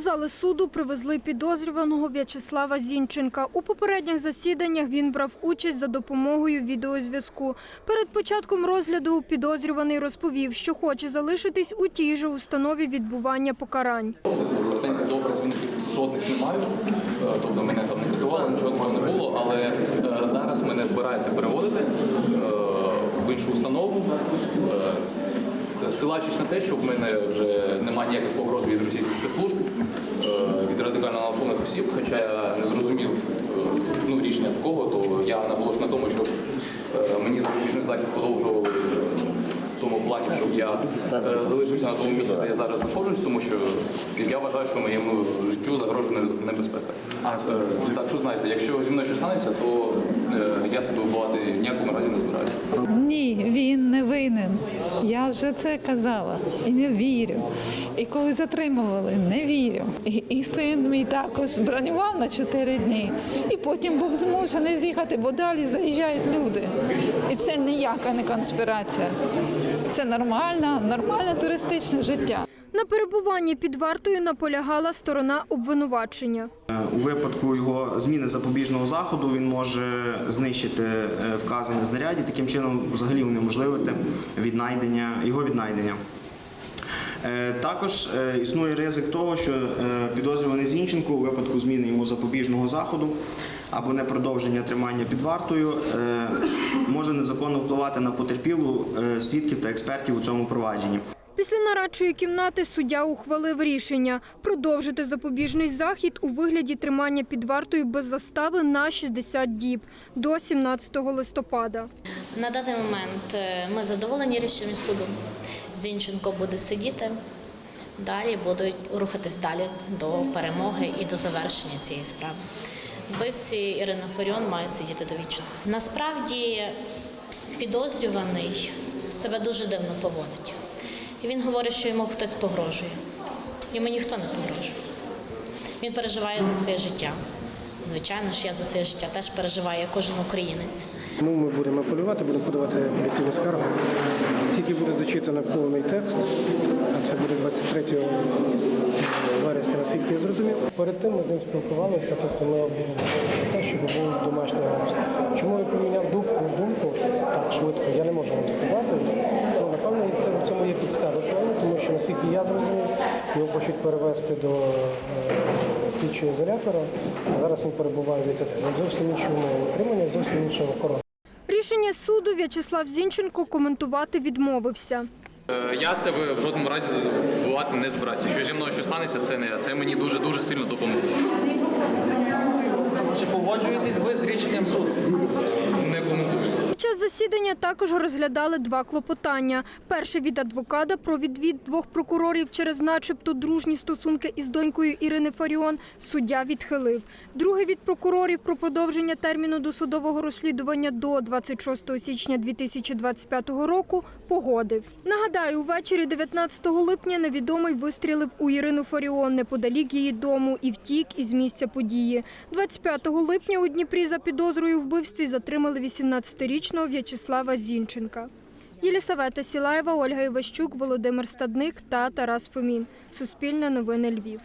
Зали суду привезли підозрюваного В'ячеслава Зінченка. У попередніх засіданнях він брав участь за допомогою відеозв'язку. Перед початком розгляду підозрюваний розповів, що хоче залишитись у тій же установі відбування покарань. Претензій до працівників жодних не маю. Е, Тобто мене там не катували, нічого такого не було, але е, зараз мене збираються переводити е, в іншу установу. Силаючись на те, що в мене вже немає ніяких погроз від російських спецслужб, е, від радикально налаштованих осіб, хоча я не зрозумів е, ну, рішення такого, то я наголошую на тому, що е, мені запобіжний захід подовжували в тому плані, щоб я залишився на тому місці, де я зараз знаходжусь, тому що я вважаю, що моєму життю загрожує небезпека. Так що знаєте, якщо зі мною щось станеться, то я себе вбивати в ніякому разі не збираюся. Ні, він винен. Я вже це казала і не вірю. І коли затримували, не вірю. І, і син мій також бронював на 4 дні, і потім був змушений з'їхати, бо далі заїжджають люди. І це ніяка не конспірація. Це нормальне, нормальне туристичне життя. На перебуванні під вартою наполягала сторона обвинувачення. У випадку його зміни запобіжного заходу він може знищити е, вказані знаряді, таким чином взагалі унеможливити віднайдення, його віднайдення. Е, Також е, існує ризик того, що е, підозрюваний Зінченко у випадку зміни йому запобіжного заходу або непродовження тримання під вартою е, може незаконно впливати на потерпілу е, свідків та експертів у цьому провадженні. Після нарадчої кімнати суддя ухвалив рішення продовжити запобіжний захід у вигляді тримання під вартою без застави на 60 діб до 17 листопада. На даний момент е, ми задоволені рішенням суду. Зінченко буде сидіти. Далі будуть рухатись далі до перемоги і до завершення цієї справи. Вбивці Ірина Фаріон має сидіти довічно. Насправді підозрюваний себе дуже дивно поводить. Він говорить, що йому хтось погрожує. Йому ніхто не погрожує. Він переживає за своє життя. Звичайно ж, я за своє життя теж переживаю, як кожен українець. Тому ми будемо апелювати, будемо подавати апеляційну скаргу. Тільки буде зачитано повний текст, а це буде 23 вересня, наскільки я зрозумів. Перед тим ми з ним спілкувалися, тобто ми обговорювали те, щоб був домашній арешт. Чому я поміняв думку, думку так швидко, я не можу вам сказати. Ну, напевно, це в цьому є підстави, тому що наскільки я зрозумів, його хочуть перевести до е, слідчого ізолятора, а зараз він перебуває від зовсім іншому утримання, зовсім іншого охорони. Рішення суду В'ячеслав Зінченко коментувати відмовився. Е, Я себе в жодному разі вбивати не збирався. Що зі мною що станеться, це не я. Це мені дуже дуже сильно допомогло. Чи погоджуєтесь ви з рішенням суду? Не коментую. Під час засідання також розглядали два клопотання. Перше від адвоката про відвід двох прокурорів через начебто дружні стосунки із донькою Ірини Фаріон суддя відхилив. Друге від прокурорів про продовження терміну досудового розслідування до 26 січня 2025 року погодив. Нагадаю, увечері 19 липня невідомий вистрілив у Ірину Фаріон неподалік її дому і втік із місця події. 25 липня у Дніпрі за підозрою вбивстві затримали 18-річного В'ячеслава Зінченка. Єлісавета Сілаєва, Ольга Іващук, Володимир Стадник та Тарас Фомін. Суспільне новини Львів.